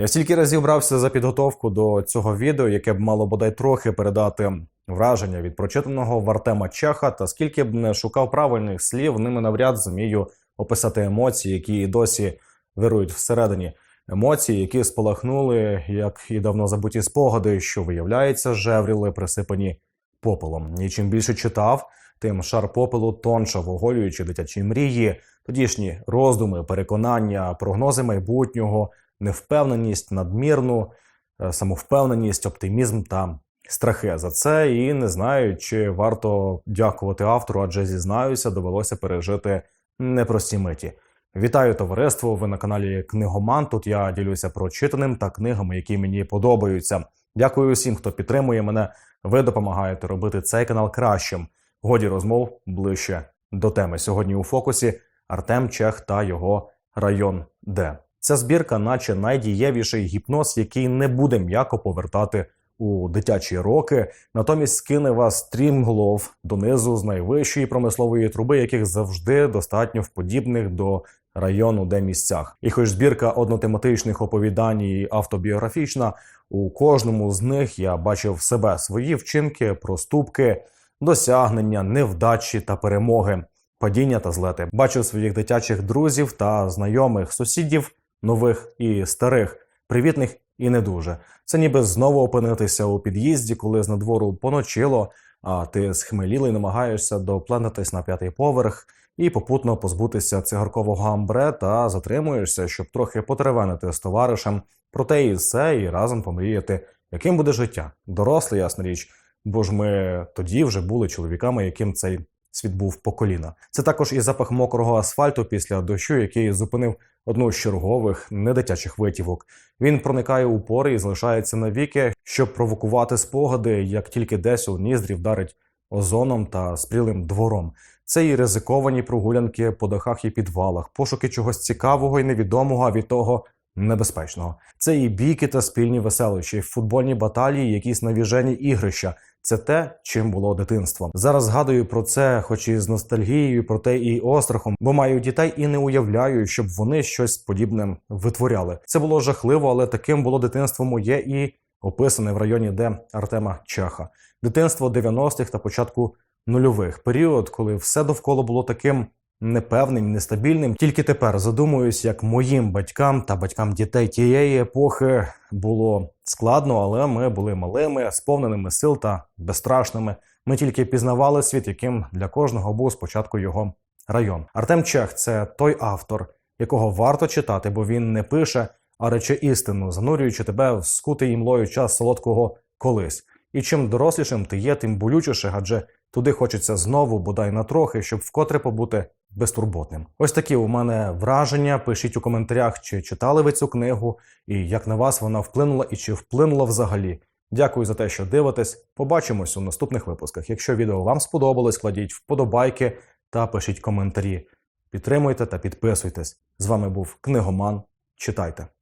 Я стільки разів брався за підготовку до цього відео, яке б мало бодай трохи передати враження від прочитаного в Артема Чеха, та скільки б не шукав правильних слів, ними навряд зумію описати емоції, які і досі вирують всередині. Емоції, які спалахнули, як і давно забуті спогади, що виявляється, жевріли присипані попелом. І чим більше читав, тим шар попелу тоншав, оголюючи дитячі мрії, тодішні роздуми, переконання, прогнози майбутнього, невпевненість, надмірну, е, самовпевненість, оптимізм та страхи за це. І не знаю, чи варто дякувати автору, адже зізнаюся, довелося пережити непрості миті. Вітаю товариство! Ви на каналі Книгоман. Тут я ділюся прочитаним та книгами, які мені подобаються. Дякую усім, хто підтримує мене. Ви допомагаєте робити цей канал кращим. Годі розмов ближче до теми. Сьогодні у фокусі Артем Чех та його район Д. Ця збірка, наче найдієвіший гіпноз, який не буде м'яко повертати у дитячі роки, натомість скине вас стрімглов донизу з найвищої промислової труби, яких завжди достатньо в подібних до району, де місцях. І хоч збірка однотематичних оповідань і автобіографічна, у кожному з них я бачив себе, свої вчинки, проступки, досягнення, невдачі та перемоги, падіння та злети. Бачив своїх дитячих друзів та знайомих, сусідів, нових і старих, привітних і не дуже. Це ніби знову опинитися у під'їзді, коли з надвору поночило, а ти схмелілий намагаєшся доплентатись на п'ятий поверх і попутно позбутися цигаркового амбре та затримуєшся, щоб трохи потеревенити з товаришем, проте і все, і разом помріяти, яким буде життя. Дорослий, ясна річ, бо ж ми тоді вже були чоловіками, яким цей світ був по коліна. Це також і запах мокрого асфальту після дощу, який зупинив одну з чергових недитячих витівок. Він проникає у пори і залишається навіки, щоб провокувати спогади, як тільки десь у ніздрі вдарить озоном та спрілим двором. Це і ризиковані прогулянки по дахах і підвалах, пошуки чогось цікавого і невідомого, а від того небезпечного. Це і бійки та спільні веселищі, футбольні баталії, якісь навіжені ігрища. Це те, чим було дитинство. Зараз згадую про це, хоч і з ностальгією, проте і острахом, бо маю дітей і не уявляю, щоб вони щось подібне витворяли. Це було жахливо, але таким було дитинство моє і описане в районі, де Артема Чеха. Дитинство 90-х та початку нульових період, коли все довкола було таким непевним, нестабільним. Тільки тепер задумуюсь, як моїм батькам та батькам дітей тієї епохи було складно, але ми були малими, сповненими сил та безстрашними. Ми тільки пізнавали світ, яким для кожного був спочатку його район. Артем Чех це той автор, якого варто читати, бо він не пише, а рече істину, занурюючи тебе в скутий імлою час солодкого колись. І чим дорослішим ти є, тим болючіше, адже туди хочеться знову, бодай на трохи, щоб вкотре побути безтурботним. Ось такі у мене враження. Пишіть у коментарях, чи читали ви цю книгу, і як на вас вона вплинула і чи вплинула взагалі. Дякую за те, що дивитесь. Побачимось у наступних випусках. Якщо відео вам сподобалось, кладіть вподобайки та пишіть коментарі. Підтримуйте та підписуйтесь. З вами був книгоман. Читайте.